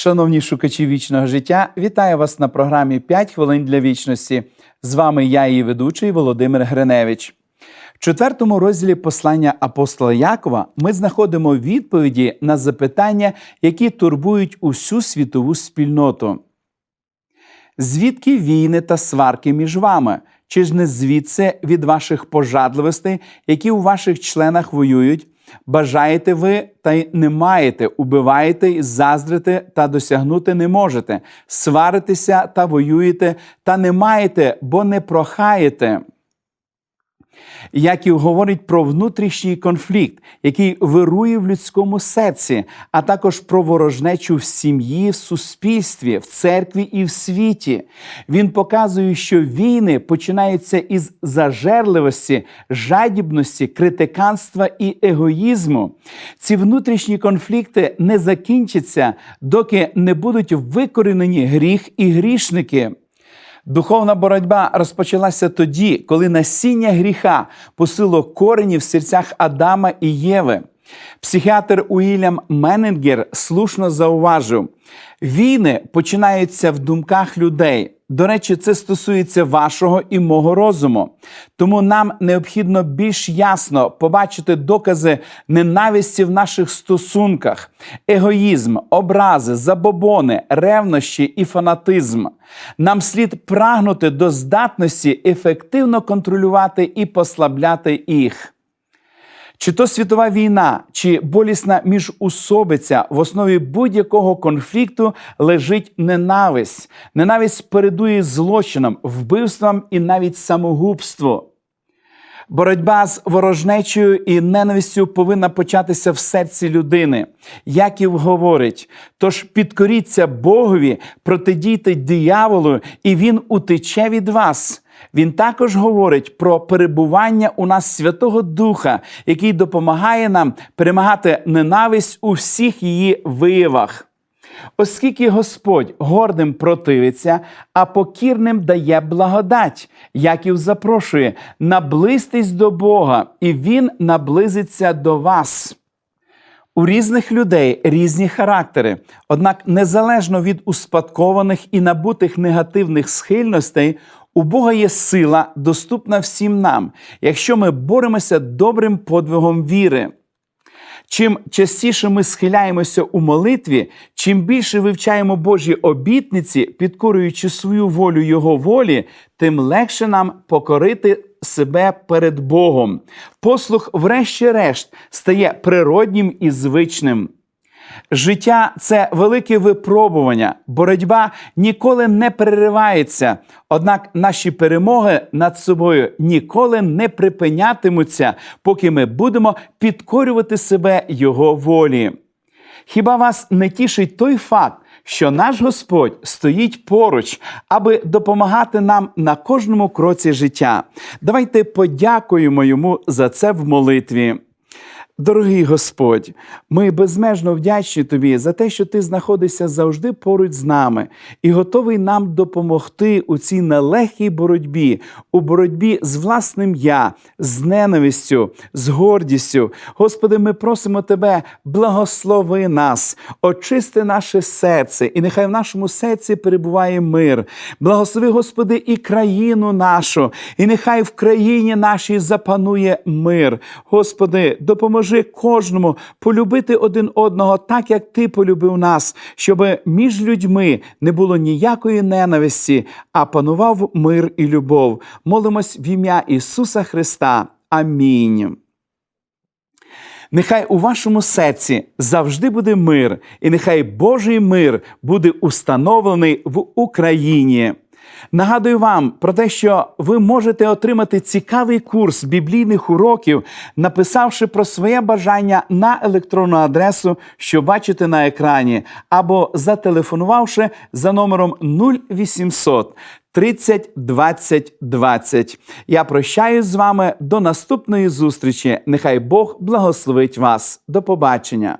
Шановні шукачі вічного життя, вітаю вас на програмі «5 хвилин для вічності. З вами я, її ведучий Володимир Гриневич. В четвертому розділі послання апостола Якова ми знаходимо відповіді на запитання, які турбують усю світову спільноту. Звідки війни та сварки між вами? Чи ж не звідси від ваших пожадливостей, які у ваших членах воюють? Бажаєте ви та й не маєте, убиваєте й заздрите та досягнути не можете, сваритеся та воюєте, та не маєте, бо не прохаєте. Яків говорить про внутрішній конфлікт, який вирує в людському серці, а також про ворожнечу в сім'ї, в суспільстві, в церкві і в світі. Він показує, що війни починаються із зажерливості, жадібності, критиканства і егоїзму. Ці внутрішні конфлікти не закінчаться, доки не будуть викорінені гріх і грішники. Духовна боротьба розпочалася тоді, коли насіння гріха посило корені в серцях Адама і Єви. Психіатр Уільям Мененгер слушно зауважив: війни починаються в думках людей. До речі, це стосується вашого і мого розуму. Тому нам необхідно більш ясно побачити докази ненависті в наших стосунках, егоїзм, образи, забобони, ревнощі і фанатизм. Нам слід прагнути до здатності ефективно контролювати і послабляти їх. Чи то світова війна, чи болісна міжусобиця в основі будь-якого конфлікту лежить ненависть. Ненависть передує злочинам, вбивствам і навіть самогубству. Боротьба з ворожнечою і ненавистю повинна початися в серці людини. Яків говорить: тож підкоріться Богові, протидійте дияволу, і він утече від вас. Він також говорить про перебування у нас Святого Духа, який допомагає нам перемагати ненависть у всіх її виявах. Оскільки Господь гордим противиться, а покірним дає благодать, Яків запрошує наблизьтесь до Бога, і Він наблизиться до вас. У різних людей різні характери, однак незалежно від успадкованих і набутих негативних схильностей, у Бога є сила, доступна всім нам, якщо ми боремося добрим подвигом віри. Чим частіше ми схиляємося у молитві, чим більше вивчаємо Божі обітниці, підкорюючи свою волю Його волі, тим легше нам покорити себе перед Богом. Послух, врешті-решт, стає природнім і звичним. Життя це велике випробування, боротьба ніколи не переривається. Однак наші перемоги над собою ніколи не припинятимуться, поки ми будемо підкорювати себе Його волі. Хіба вас не тішить той факт, що наш Господь стоїть поруч, аби допомагати нам на кожному кроці життя? Давайте подякуємо йому за це в молитві. Дорогий Господь, ми безмежно вдячні Тобі за те, що Ти знаходишся завжди поруч з нами і готовий нам допомогти у цій нелегкій боротьбі, у боротьбі з власним я, з ненавистю, з гордістю. Господи, ми просимо Тебе, благослови нас, очисти наше серце, і нехай в нашому серці перебуває мир. Благослови, Господи, і країну нашу, і нехай в країні нашій запанує мир. Господи, допоможи кожному полюбити один одного так, як Ти полюбив нас, щоб між людьми не було ніякої ненависті, а панував мир і любов. Молимось в ім'я Ісуса Христа. Амінь. Нехай у вашому серці завжди буде мир, і нехай Божий мир буде установлений в Україні. Нагадую вам про те, що ви можете отримати цікавий курс біблійних уроків, написавши про своє бажання на електронну адресу, що бачите на екрані, або зателефонувавши за номером 0800 30 20 20. Я прощаюсь з вами до наступної зустрічі. Нехай Бог благословить вас. До побачення.